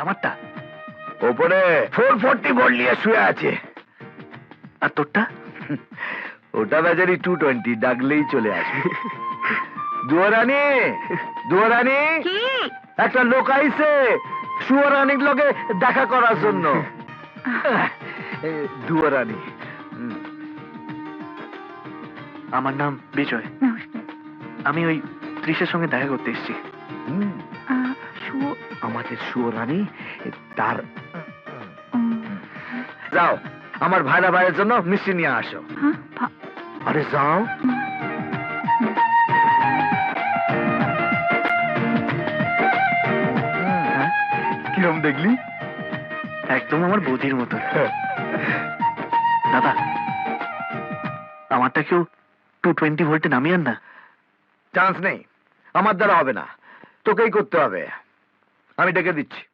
আমারটা ওপরে four forty volt নিয়ে শুয়ে আছে। আর তোরটা? ওটা বেচারি টু টোয়েন্টি ডাকলেই চলে আসবে। দুয়ারানি দুয়ারানি। একটা লোক আইছে সুয়ারানির লগে দেখা করার জন্য। এ, দুয়ারানি। আমার নাম বিজয়। আমি ওই ত্রিশের সঙ্গে দেখা করতে এসেছি। আমাদের সুয়ারানি তার যাও আমার ভাইরা ভাইয়ের জন্য মিষ্টি নিয়ে আসো। হ্যাঁ, আরে যাও। হ্যাঁ? কিরম দেখলি? একদম আমার বৌদির মতো। দাদা আমারটা কেউ টু টোয়েন্টি ভোল্টে নামিয়ে না। চান্স নেই। আমার দ্বারা হবে না। তোকেই করতে হবে। আমি ডেকে দিচ্ছি।